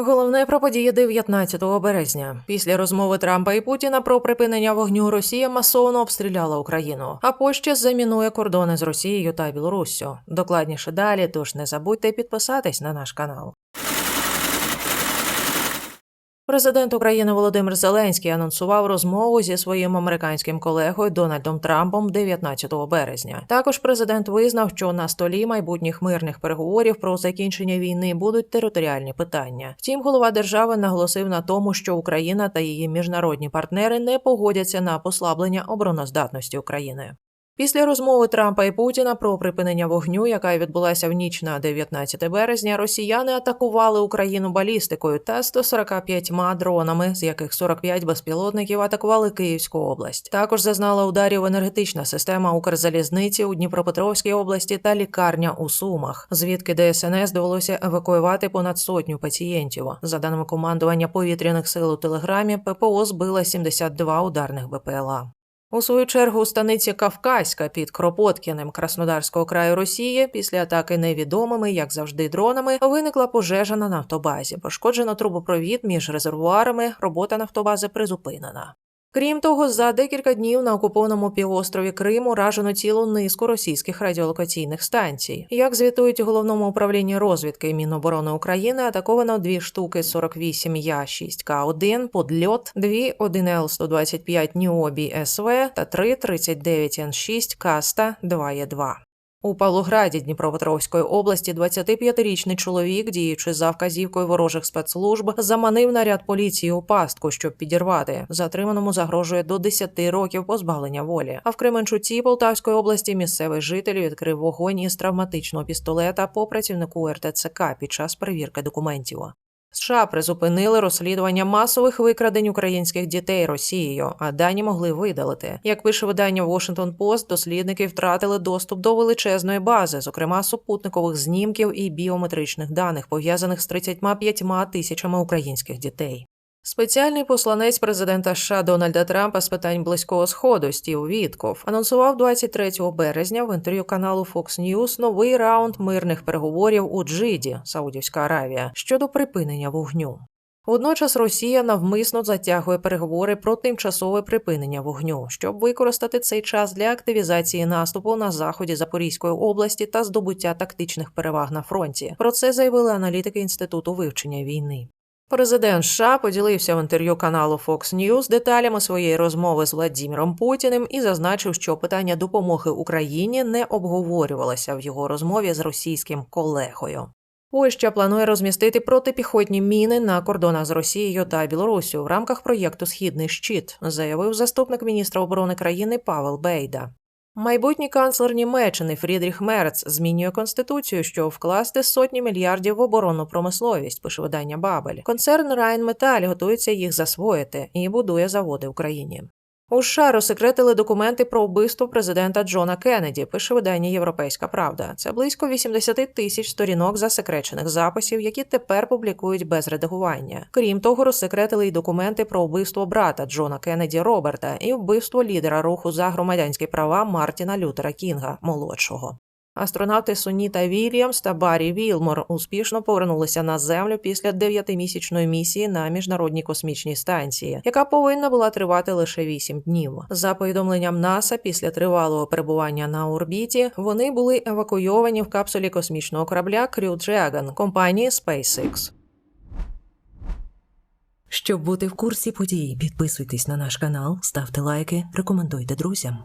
Головне про події 19 березня. Після розмови Трампа і Путіна про припинення вогню Росія масово обстріляла Україну, а Польща замінує кордони з Росією та Білоруссю. Докладніше далі, тож не забудьте підписатись на наш канал. Президент України Володимир Зеленський анонсував розмову зі своїм американським колегою Дональдом Трампом 19 березня. Також президент визнав, що на столі майбутніх мирних переговорів про закінчення війни будуть територіальні питання. Втім, голова держави наголосив на тому, що Україна та її міжнародні партнери не погодяться на послаблення обороноздатності України. Після розмови Трампа і Путіна про припинення вогню, яка відбулася в ніч на 19 березня, росіяни атакували Україну балістикою та 145 дронами, з яких 45 безпілотників атакували Київську область. Також зазнала ударів енергетична система Укрзалізниці у Дніпропетровській області та лікарня у Сумах, звідки ДСНС довелося евакуювати понад сотню пацієнтів. За даними командування повітряних сил у телеграмі, ППО збила 72 ударних БПЛА. У свою чергу станиці Кавказька під Кропоткіним Краснодарського краю Росії після атаки невідомими, як завжди, дронами виникла пожежа на нафтобазі. Пошкоджено трубопровід між резервуарами. Робота нафтобази призупинена. Крім того, за декілька днів на окупованому півострові Крим уражено цілу низку російських радіолокаційних станцій. Як звітують у головному управлінні розвідки Міноборони України, атаковано дві штуки 48 Я 6 К1 подльот, дві 1Л 125 Ніобі СВ та три 39 Н 6 Каста 2 Є 2 у Павлограді Дніпропетровської області 25-річний чоловік, діючи за вказівкою ворожих спецслужб, заманив наряд поліції у пастку, щоб підірвати. Затриманому загрожує до 10 років позбавлення волі. А в Кременчуці Полтавської області місцевий житель відкрив вогонь із травматичного пістолета по працівнику РТЦК під час перевірки документів. США призупинили розслідування масових викрадень українських дітей Росією, а дані могли видалити. Як пише видання Washington Post, дослідники втратили доступ до величезної бази, зокрема супутникових знімків і біометричних даних, пов'язаних з 35 тисячами українських дітей. Спеціальний посланець президента США Дональда Трампа з питань близького сходу Стів Вітков анонсував 23 березня в інтерв'ю каналу Fox News новий раунд мирних переговорів у Джиді, Саудівська Аравія, щодо припинення вогню. Водночас Росія навмисно затягує переговори про тимчасове припинення вогню, щоб використати цей час для активізації наступу на заході Запорізької області та здобуття тактичних переваг на фронті. Про це заявили аналітики інституту вивчення війни. Президент США поділився в інтерв'ю каналу Fox News деталями своєї розмови з Владіміром Путіним і зазначив, що питання допомоги Україні не обговорювалося в його розмові з російським колегою. Польща планує розмістити протипіхотні міни на кордонах з Росією та Білоруссю в рамках проєкту Східний щит, заявив заступник міністра оборони країни Павел Бейда. Майбутній канцлер Німеччини Фрідріх Мерц змінює конституцію, щоб вкласти сотні мільярдів в оборонну промисловість. Пише видання Бабель. Концерн Райнметаль готується їх засвоїти і будує заводи в Україні. У США розсекретили документи про вбивство президента Джона Кеннеді, пише видання Європейська Правда. Це близько 80 тисяч сторінок засекречених записів, які тепер публікують без редагування. Крім того, розсекретили й документи про вбивство брата Джона Кеннеді Роберта і вбивство лідера руху за громадянські права Мартіна Лютера Кінга молодшого. Астронавти Суніта Вільямс та Баррі Вілмор успішно повернулися на землю після дев'ятимісячної місії на міжнародній космічній станції, яка повинна була тривати лише вісім днів. За повідомленням НАСА, після тривалого перебування на орбіті вони були евакуйовані в капсулі космічного корабля Crew Dragon компанії SpaceX. Щоб бути в курсі подій, підписуйтесь на наш канал, ставте лайки, рекомендуйте друзям.